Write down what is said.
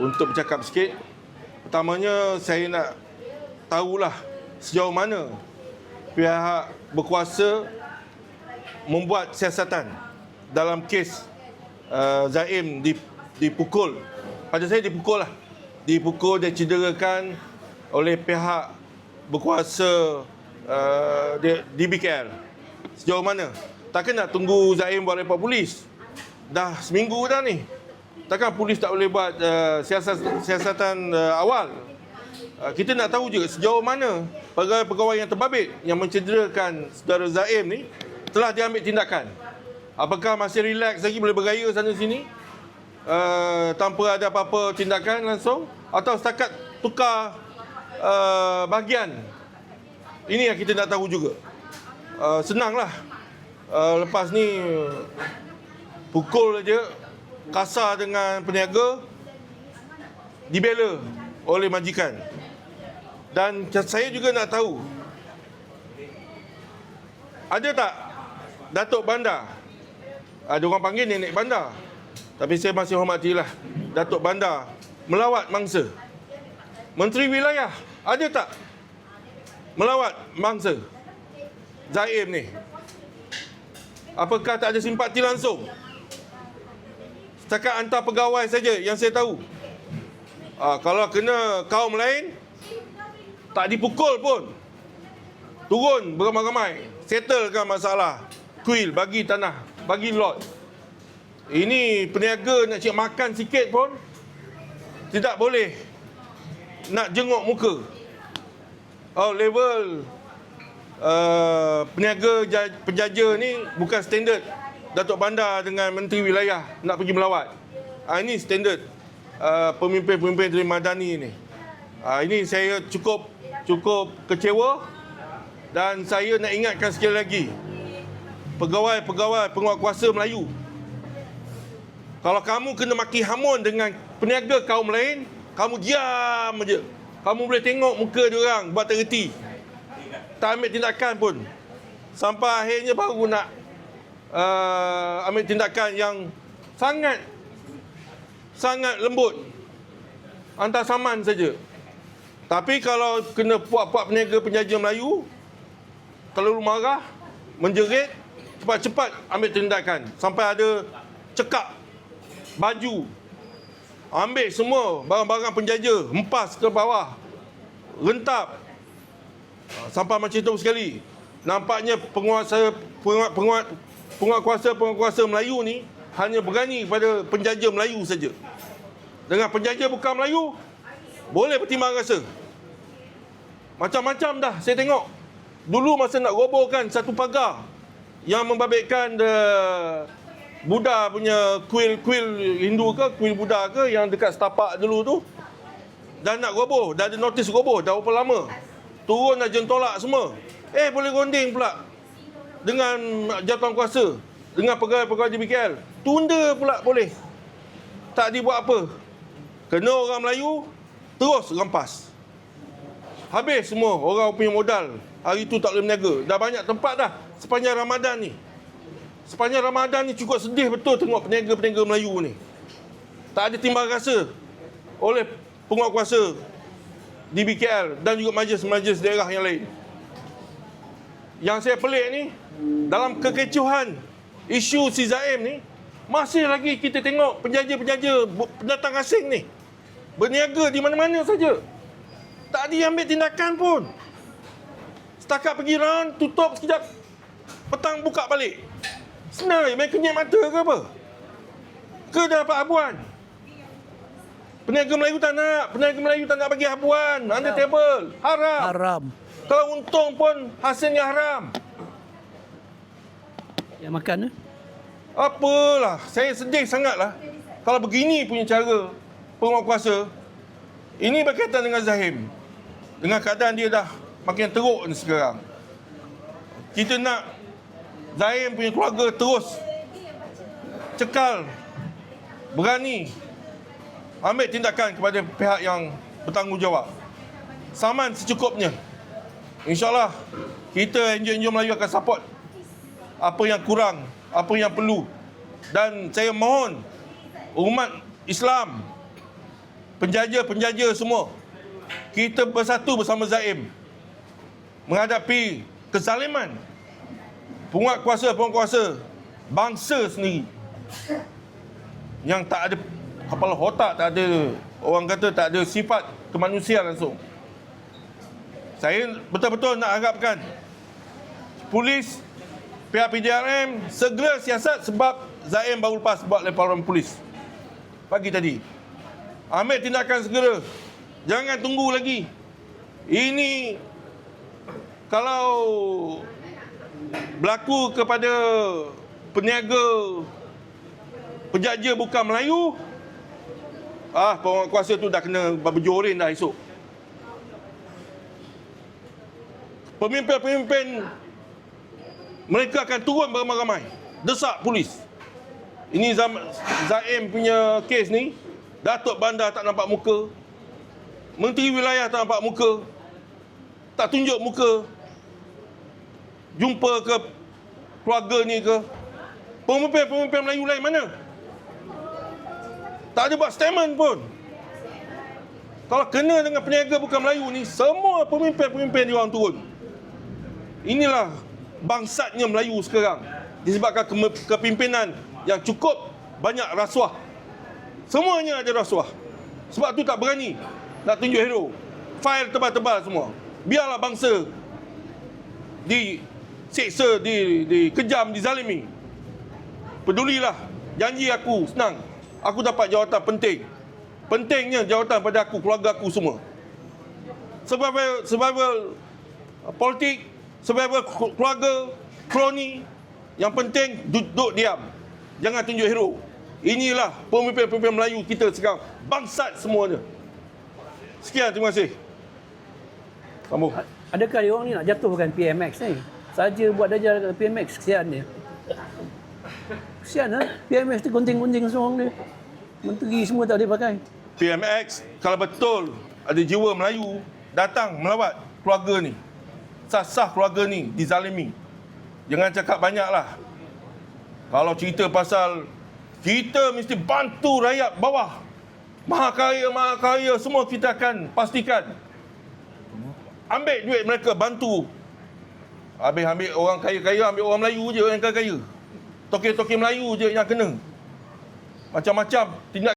untuk bercakap sikit. Pertamanya saya nak tahulah sejauh mana pihak berkuasa membuat siasatan dalam kes uh, Zaim dipukul. Pada saya dipukul lah. Dipukul dan cederakan oleh pihak berkuasa uh, DBKL. Sejauh mana? Takkan nak tunggu Zaim buat report polis? Dah seminggu dah ni. Takkan polis tak boleh buat uh, siasat, siasatan uh, awal? Uh, kita nak tahu juga sejauh mana pegawai-pegawai yang terbabit yang mencederakan saudara Zaim ni telah diambil tindakan. Apakah masih relax lagi boleh bergaya sana sini? Uh, tanpa ada apa-apa tindakan langsung atau setakat tukar uh, bahagian ini yang kita nak tahu juga uh, senanglah uh, lepas ni pukul aja kasar dengan peniaga dibela oleh majikan dan saya juga nak tahu ada tak Datuk Bandar ada orang panggil nenek bandar tapi saya masih hormatilah Datuk Bandar melawat mangsa Menteri Wilayah ada tak melawat mangsa Zaim ni? Apakah tak ada simpati langsung? Setakat hantar pegawai saja yang saya tahu. Ah, kalau kena kaum lain, tak dipukul pun. Turun beramai-ramai. Settlekan masalah. Kuil, bagi tanah, bagi lot. Ini peniaga nak cik makan sikit pun, tidak boleh nak jenguk muka. Oh, level uh, peniaga penjaja ni bukan standard Datuk Bandar dengan Menteri Wilayah nak pergi melawat. Uh, ini standard uh, pemimpin-pemimpin dari Madani ni. Uh, ini saya cukup cukup kecewa dan saya nak ingatkan sekali lagi pegawai-pegawai penguatkuasa Melayu kalau kamu kena maki hamun dengan peniaga kaum lain kamu diam aja. Kamu boleh tengok muka dia orang buat terhenti. Tak ambil tindakan pun. Sampai akhirnya baru nak uh, ambil tindakan yang sangat sangat lembut. Antar saman saja. Tapi kalau kena puak-puak peniaga penjaja Melayu, terlalu marah, menjerit, cepat-cepat ambil tindakan. Sampai ada cekak baju Ambil semua barang-barang penjaja, empas ke bawah. Rentap. Sampai macam itu sekali. Nampaknya penguasa penguat penguat penguat kuasa penguasa Melayu ni hanya berani pada penjaja Melayu saja. Dengan penjaja bukan Melayu, boleh bertimbang rasa. Macam-macam dah saya tengok. Dulu masa nak robohkan satu pagar yang membabitkan the Buddha punya kuil-kuil Hindu ke, kuil Buddha ke yang dekat setapak dulu tu. Dan nak roboh, dah ada notis roboh, dah berapa lama. Turun dah jentolak semua. Eh boleh gonding pula. Dengan jatuhan kuasa. Dengan pegawai-pegawai di BKL. Tunda pula boleh. Tak dibuat apa. Kena orang Melayu, terus rampas. Habis semua orang punya modal. Hari tu tak boleh berniaga. Dah banyak tempat dah sepanjang Ramadan ni. Sepanjang Ramadan ni cukup sedih betul tengok peniaga-peniaga Melayu ni. Tak ada timbang rasa oleh penguat kuasa di BKL dan juga majlis-majlis daerah yang lain. Yang saya pelik ni, dalam kekecohan isu si Zaim ni, masih lagi kita tengok penjaja-penjaja pendatang asing ni berniaga di mana-mana saja. Tak diambil tindakan pun. Setakat pergi round, tutup sekejap, petang buka balik. Senang je main kenyap mata ke apa? Ke dah dapat habuan? Peniaga Melayu tak nak. Peniaga Melayu tak nak bagi habuan. Under table. Haram. Haram. Kalau untung pun hasilnya haram. Yang makan eh? Apalah. Saya sedih sangatlah. Kalau begini punya cara penguatkuasa. Ini berkaitan dengan Zahim. Dengan keadaan dia dah makin teruk ni sekarang. Kita nak Zaim punya keluarga terus cekal berani ambil tindakan kepada pihak yang bertanggungjawab. Saman secukupnya. InsyaAllah kita NGO-NGO Melayu akan support apa yang kurang, apa yang perlu. Dan saya mohon umat Islam penjaja-penjaja semua. Kita bersatu bersama Zaim menghadapi kezaliman penguat kuasa penguasa bangsa sendiri yang tak ada kepala otak tak ada orang kata tak ada sifat kemanusiaan langsung saya betul-betul nak harapkan polis pihak PJRM segera siasat sebab Zaim baru lepas buat laporan polis. Pagi tadi. Ambil tindakan segera. Jangan tunggu lagi. Ini kalau berlaku kepada peniaga penjaja bukan Melayu ah penguasa tu dah kena berjorin dah esok. Pemimpin-pemimpin mereka akan turun beramai-ramai. Desak polis. Ini Zaim punya kes ni Datuk Bandar tak nampak muka. Menteri Wilayah tak nampak muka. Tak tunjuk muka. Jumpa ke keluarga ni ke? Pemimpin-pemimpin Melayu lain mana? Tak ada buat statement pun. Kalau kena dengan peniaga bukan Melayu ni semua pemimpin-pemimpin dia orang turun. Inilah bangsatnya Melayu sekarang disebabkan kepimpinan yang cukup banyak rasuah semuanya ada rasuah sebab tu tak berani nak tunjuk hero file tebal-tebal semua biarlah bangsa diseksa, di, dikejam, dizalimi. Pedulilah. Janji aku senang. Aku dapat jawatan penting. Pentingnya jawatan pada aku, keluarga aku semua. Survival, survival uh, politik, survival ke- keluarga, kroni. Yang penting duduk diam. Jangan tunjuk hero. Inilah pemimpin-pemimpin Melayu kita sekarang. Bangsat semuanya. Sekian, terima kasih. Sambung. Adakah dia orang ni nak jatuhkan PMX ni? Saja buat dajal kat PMX, kesian dia. Kesian lah. PMX tu gunting-gunting semua dia. Menteri semua tak boleh pakai. PMX kalau betul ada jiwa Melayu datang melawat keluarga ni. Sah-sah keluarga ni dizalimi. Jangan cakap banyak lah. Kalau cerita pasal kita mesti bantu rakyat bawah. Maha kaya, maha kaya semua kita akan pastikan. Ambil duit mereka bantu. Habis ambil orang kaya-kaya, ambil orang Melayu je yang kaya-kaya. Toke-toke Melayu je yang kena. Macam-macam tindak